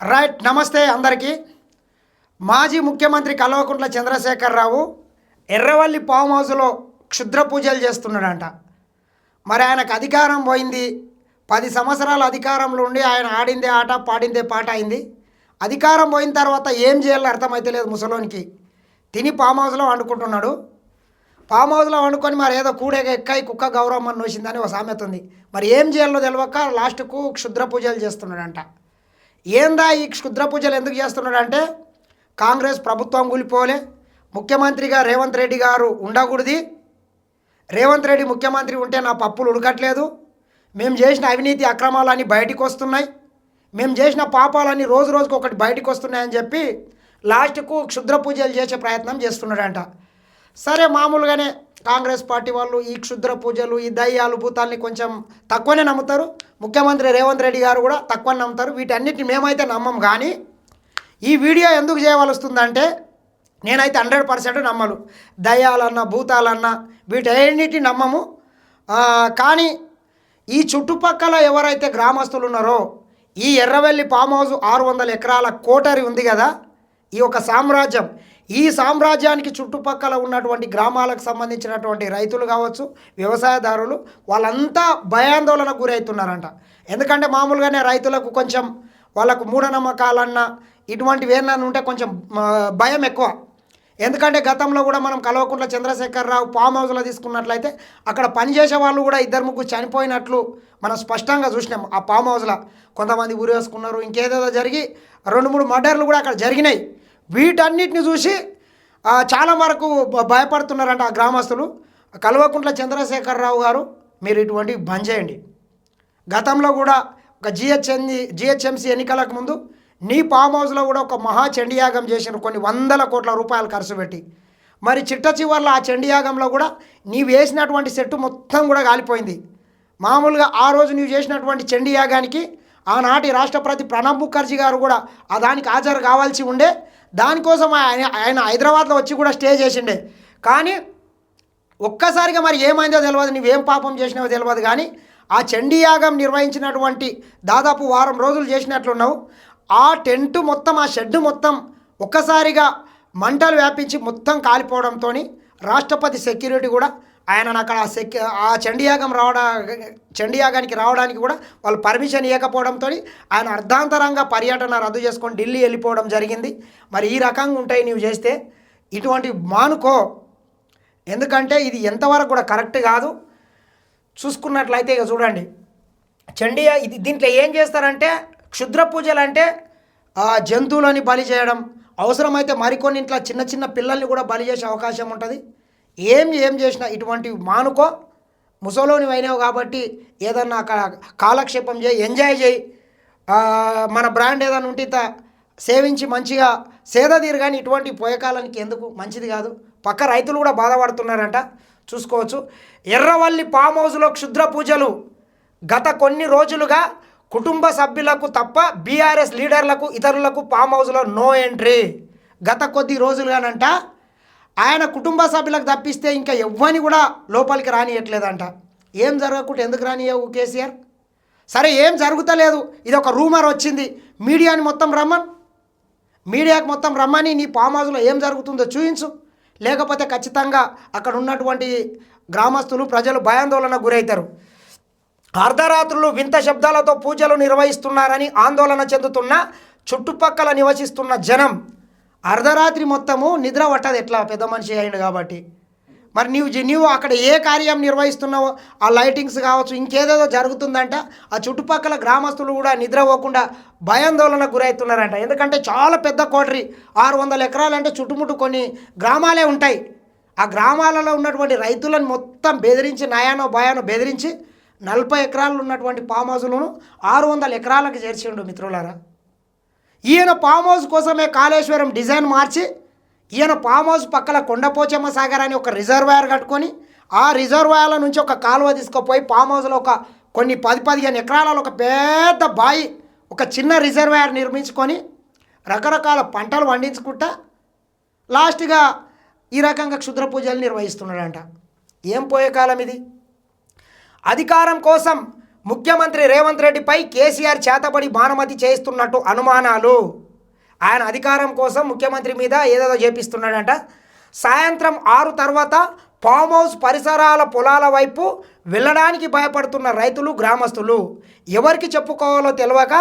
Right నమస్తే అందరికీ. మాజీ ముఖ్యమంత్రి కల్వకుంట్ల చంద్రశేఖరరావు ఎర్రవల్లి ఫామ్ హౌస్లో క్షుద్ర పూజలు చేస్తున్నాడంట. మరి ఆయనకు అధికారం పోయింది. పది సంవత్సరాల అధికారంలో ఉండి ఆయన ఆడిందే ఆట పాడిందే పాట అయింది. అధికారం పోయిన తర్వాత ఏం చేయాలో అర్థమైతే లేదు ముసలోనికి. తిని ఫామ్ హౌస్లో వండుకుంటున్నాడు. ఫామ్ హౌస్లో వండుకొని మరి ఏదో కూడేగా ఎక్కాయి కుక్క గౌరవం అని నోసిందని ఒక సామెత ఉంది. మరి ఏం చేయాలో తెలియక లాస్ట్కు క్షుద్ర పూజలు చేస్తున్నాడంట. ఏందా ఈ క్షుద్ర పూజలు ఎందుకు చేస్తున్నాడంటే కాంగ్రెస్ ప్రభుత్వం కూలిపోలే ముఖ్యమంత్రిగా రేవంత్ రెడ్డి గారు ఉండకూడదు. రేవంత్ రెడ్డి ముఖ్యమంత్రి ఉంటే నా పప్పులు ఉడకట్లేదు. మేము చేసిన అవినీతి అక్రమాలన్నీ బయటికి వస్తున్నాయి. మేము చేసిన పాపాలన్నీ రోజు రోజుకు ఒకటి బయటికి వస్తున్నాయని చెప్పి లాస్ట్కు క్షుద్ర పూజలు చేసే ప్రయత్నం చేస్తున్నాడంట. సరే మామూలుగానే కాంగ్రెస్ పార్టీ వాళ్ళు ఈ క్షుద్ర పూజలు ఈ దయ్యాలు భూతాల్ని కొంచెం తక్కువనే నమ్ముతారు. ముఖ్యమంత్రి రేవంత్ రెడ్డి గారు కూడా తక్కువ నమ్ముతారు. వీటన్నిటిని మేమైతే నమ్మం కానీ ఈ వీడియో ఎందుకు చేయవలస్తుందంటే నేనైతే హండ్రెడ్ పర్సెంట్ నమ్మను. దయ్యాలన్నా భూతాలన్నా వీటన్నిటిని నమ్మము. కానీ ఈ చుట్టుపక్కల ఎవరైతే గ్రామస్తులు ఉన్నారో ఈ ఎర్రవెల్లి ఫామ్ హౌస్ ఆరు వందల ఎకరాల కోటరి ఉంది కదా ఈ ఒక సామ్రాజ్యం ఈ సామ్రాజ్యానికి చుట్టుపక్కల ఉన్నటువంటి గ్రామాలకు సంబంధించినటువంటి రైతులు కావచ్చు వ్యవసాయదారులు వాళ్ళంతా భయాందోళనకు గురవుతున్నారంట. ఎందుకంటే మామూలుగానే రైతులకు కొంచెం వాళ్ళకు మూఢనమ్మకాలన్నా ఇటువంటివి ఏమన్నా ఉంటే కొంచెం భయం ఎక్కువ. ఎందుకంటే గతంలో కూడా మనం కల్వకుంట్ల చంద్రశేఖరరావు ఫామ్ హౌస్లో తీసుకున్నట్లయితే అక్కడ పనిచేసే వాళ్ళు కూడా ఇద్దరు ముగ్గురు చనిపోయినట్లు మనం స్పష్టంగా చూసినాం ఆ ఫామ్ హౌస్లో. కొంతమంది ఊరేసుకున్నారు ఇంకేదేదో జరిగి రెండు మూడు మర్డర్లు కూడా అక్కడ జరిగినాయి. వీటన్నిటిని చూసి చాలా వరకు భయపడుతున్నారంట ఆ గ్రామస్తులు. కల్వకుంట్ల చంద్రశేఖరరావు గారు మీరు ఇటువంటివి బంద్ చేయండి. గతంలో కూడా ఒక జిహెచ్ఎంసి జిహెచ్ఎంసీ ఎన్నికలకు ముందు నీ ఫామ్ హౌస్లో కూడా ఒక మహా చండీయాగం చేసిన కొన్ని వందల కోట్ల రూపాయలు ఖర్చు పెట్టి. మరి చిట్ట చివర్లో ఆ చండీయాగంలో కూడా నీవు వేసినటువంటి సెట్టు మొత్తం కూడా కాలిపోయింది. మామూలుగా ఆ రోజు నీవు చేసినటువంటి చండీయాగానికి ఆనాటి రాష్ట్రపతి ప్రణబ్ ముఖర్జీ గారు కూడా ఆ దానికి హాజరు కావాల్సి ఉండే దానికోసం ఆయన ఆయన హైదరాబాద్లో వచ్చి కూడా స్టే చేసిండే. కానీ ఒక్కసారిగా మరి ఏమైందో తెలియదు నువ్వేం పాపం చేసినావో తెలియదు కానీ ఆ చండీయాగం నిర్వహించినటువంటి దాదాపు వారం రోజులు చేసినట్లున్నావు. ఆ టెంట్ మొత్తం ఆ షెడ్ మొత్తం ఒక్కసారిగా మంటలు వ్యాపించి మొత్తం కాలిపోవడంతో రాష్ట్రపతి సెక్యూరిటీ కూడా ఆయన అక్కడ ఆ శక్తి ఆ చండీయాగం రావడా చండీయాగానికి రావడానికి కూడా వాళ్ళు పర్మిషన్ ఇవ్వకపోవడంతో ఆయన అర్ధాంతరంగా పర్యటన రద్దు చేసుకొని ఢిల్లీ వెళ్ళిపోవడం జరిగింది. మరి ఈ రకంగా ఉంటాయి నీవు చేస్తే ఇటువంటి మానుకో. ఎందుకంటే ఇది ఎంతవరకు కూడా కరెక్ట్ కాదు. చూసుకున్నట్లయితే ఇక చూడండి. చండీ ఇది దీంట్లో ఏం చేస్తారంటే క్షుద్ర పూజలు అంటే ఆ, జంతువులని బలి చేయడం అవసరమైతే మరికొన్ని ఇంట్లో చిన్న చిన్న పిల్లల్ని కూడా బలి చేసే అవకాశం ఉంటుంది. ఏం ఏం చేసినా ఇటువంటివి మానుకో ముసలోని అయినావు కాబట్టి ఏదన్నా అక్కడ కాలక్షేపం చేయి ఎంజాయ్ చేయి. మన బ్రాండ్ ఏదైనా ఉంటే సేవించి మంచిగా సేద తీరు కానీ ఇటువంటి పోయేకాలానికి ఎందుకు? మంచిది కాదు. పక్క రైతులు కూడా బాధపడుతున్నారంట. చూసుకోవచ్చు. ఎర్రవల్లి ఫామ్ హౌస్లో క్షుద్ర పూజలు. గత కొన్ని రోజులుగా కుటుంబ సభ్యులకు తప్ప బీఆర్ఎస్ లీడర్లకు ఇతరులకు ఫామ్ హౌస్లో నో ఎంట్రీ గత కొద్ది రోజులుగానంట ఆయన కుటుంబ సభ్యులకు తప్పిస్తే ఇంకా ఎవ్వని కూడా లోపలికి రానియట్లేదంట. ఏం జరగకుండా ఎందుకు రానియవు కేసీఆర్? సరే ఏం జరుగుతలేదు. ఇది ఒక రూమర్ వచ్చింది. మీడియాని మొత్తం రమ్మన్. మీడియాకి మొత్తం రమ్మని నీ ఫామ్ హౌస్లో ఏం జరుగుతుందో చూయించు. లేకపోతే ఖచ్చితంగా అక్కడ ఉన్నటువంటి గ్రామస్తులు ప్రజలు భయాందోళనకు గురవుతారు అర్ధరాత్రులు వింత శబ్దాలతో పూజలు నిర్వహిస్తున్నారని ఆందోళన చెందుతున్న చుట్టుపక్కల నివసిస్తున్న జనం అర్ధరాత్రి మొత్తము నిద్ర పట్టదు ఎట్లా? పెద్ద మనిషి అయిండు కాబట్టి. మరి నీవు నీవు అక్కడ ఏ కార్యం నిర్వహిస్తున్నావో ఆ లైటింగ్స్ కావచ్చు ఇంకేదేదో జరుగుతుందంట ఆ చుట్టుపక్కల గ్రామస్తులు కూడా నిద్రపోకుండా భయాందోళనకు గురవుతున్నారంట ఎందుకంటే చాలా పెద్ద కోటరి ఆరు వందల ఎకరాలు అంటే చుట్టుముట్టు కొన్ని గ్రామాలే ఉంటాయి. ఆ గ్రామాలలో ఉన్నటువంటి రైతులను మొత్తం బెదిరించి నయానో భయానో బెదిరించి నలభై ఎకరాలు ఉన్నటువంటి పామాజులను ఆరు వందల ఎకరాలకు చేర్చిండు మిత్రులారా. ఈయన ఫామ్ హౌస్ కోసమే కాళేశ్వరం డిజైన్ మార్చి ఈయన ఫామ్ హౌస్ పక్కన కొండపోచమ్మ సాగర్ అని ఒక రిజర్వాయర్ కట్టుకొని ఆ రిజర్వాయర్ల నుంచి ఒక కాలువ తీసుకుపోయి ఫామ్ హౌస్లో ఒక కొన్ని పది పదిహేను ఎకరాలలో ఒక పెద్ద బాయి ఒక చిన్న రిజర్వాయర్ నిర్మించుకొని రకరకాల పంటలు పండించుకుంటా లాస్ట్గా ఈ రకంగా క్షుద్ర పూజలు నిర్వహిస్తున్నాడంట. ఏం పోయే కాలం ఇది? అధికారం కోసం ముఖ్యమంత్రి రేవంత్ రెడ్డిపై కేసీఆర్ చేతబడి బాణమతి చేస్తున్నట్టు అనుమానాలు. ఆయన అధికారం కోసం ముఖ్యమంత్రి మీద ఏదేదో చేపిస్తున్నాడంట. సాయంత్రం ఆరు తర్వాత ఫామ్ హౌస్ పరిసరాల పొలాల వైపు వెళ్ళడానికి భయపడుతున్న రైతులు గ్రామస్తులు. ఎవరికి చెప్పుకోవాలో తెలియక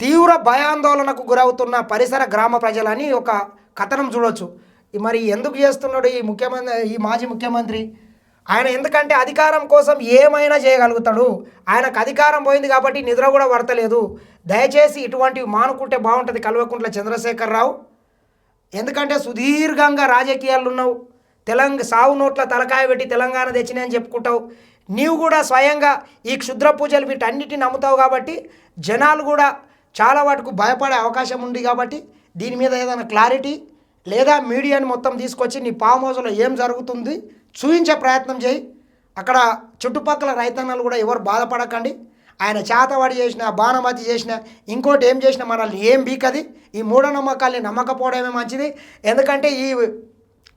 తీవ్ర భయాందోళనకు గురవుతున్న పరిసర గ్రామ ప్రజలని ఒక కథనం చూడొచ్చు. మరి ఎందుకు చేస్తున్నాడు ఈ ముఖ్యమంత్రి ఈ మాజీ ముఖ్యమంత్రి? ఆయన ఎందుకంటే అధికారం కోసం ఏమైనా చేయగలుగుతాడు. ఆయనకు అధికారం పోయింది కాబట్టి నిద్ర కూడా పడతలేదు. దయచేసి ఇటువంటివి మానుకుంటే బాగుంటుంది కల్వకుంట్ల చంద్రశేఖరరావు. ఎందుకంటే సుదీర్ఘంగా రాజకీయాలు ఉన్నావు. తెలంగాణ సావు నోట్ల తలకాయ పెట్టి తెలంగాణ తెచ్చినాయని చెప్పుకుంటావు. నీవు కూడా స్వయంగా ఈ క్షుద్ర పూజలు వీటన్నిటిని నమ్ముతావు కాబట్టి జనాలు కూడా చాలా వాటికి భయపడే అవకాశం ఉంది కాబట్టి దీని మీద ఏదైనా క్లారిటీ లేదా మీడియాని మొత్తం తీసుకొచ్చి నీ పామోజులో హౌస్లో ఏం జరుగుతుంది? చూపించే ప్రయత్నం చేయి. అక్కడ చుట్టుపక్కల రైతన్నలు కూడా ఎవరు బాధపడకండి. ఆయన చేతవాడి చేసిన బాణమతి చేసిన ఇంకోటి ఏం చేసిన మనల్ని ఏం బీకది? ఈ మూఢనమ్మకాల్ని నమ్మకపోవడమే మంచిది. ఎందుకంటే ఈ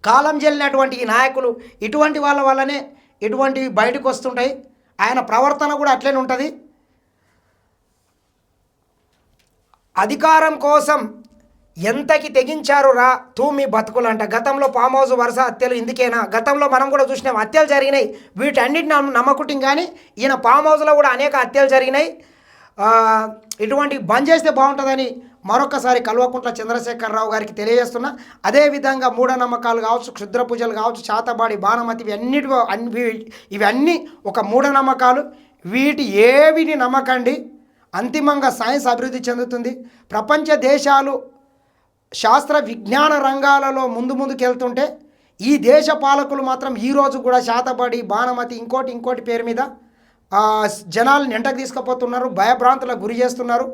కాలం చెల్లినటువంటి ఈ నాయకులు ఇటువంటి వాళ్ళ వల్లనే ఇటువంటివి బయటకు వస్తుంటాయి. ఆయన ప్రవర్తన కూడా అట్లనే ఉంటుంది. అధికారం కోసం ఎంతకి తెగించారు రా తూ మీ అంట గతంలో పామ్ హౌస్ వరుస హత్యలు ఇందుకేనా? గతంలో మనం కూడా చూసినాం హత్యలు జరిగినాయి. వీటన్నిటిని నమ్మ కానీ ఈయన పామ్ హౌస్లో కూడా అనేక హత్యలు జరిగినాయి. ఇటువంటి బంద్ చేస్తే బాగుంటుందని మరొకసారి కల్వకుంట్ల చంద్రశేఖరరావు గారికి తెలియజేస్తున్నా. అదేవిధంగా మూఢనమ్మకాలు కావచ్చు క్షుద్ర పూజలు కావచ్చు చాతబాడి బాణమతి ఇవన్నిటి అన్ని ఇవన్నీ ఒక మూఢనమ్మకాలు. వీటి ఏవిని నమ్మకండి. అంతిమంగా సైన్స్ అభివృద్ధి చెందుతుంది. ప్రపంచ దేశాలు శాస్త్ర విజ్ఞాన రంగాలలో ముందు ముందుకెళ్తుంటే ఈ దేశ పాలకులు మాత్రం ఈ రోజు కూడా శాతపడి బాణమతి ఇంకోటి ఇంకోటి పేరు మీద జనాలు జనాలను ఎంటకు తీసుకుపోతున్నారు భయభ్రాంతులకు గురి చేస్తున్నారు.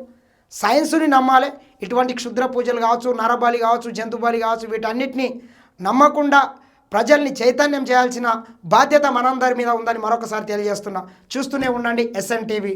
సైన్స్ని నమ్మాలి. ఇటువంటి క్షుద్ర పూజలు కావచ్చు నరబలి కావచ్చు జంతుబలి కావచ్చు వీటన్నిటిని నమ్మకుండా ప్రజల్ని చైతన్యం చేయాల్సిన బాధ్యత మనందరి మీద ఉందని మరొకసారి తెలియజేస్తున్నా. చూస్తూనే ఉండండి ఎస్ఎన్ టీవీ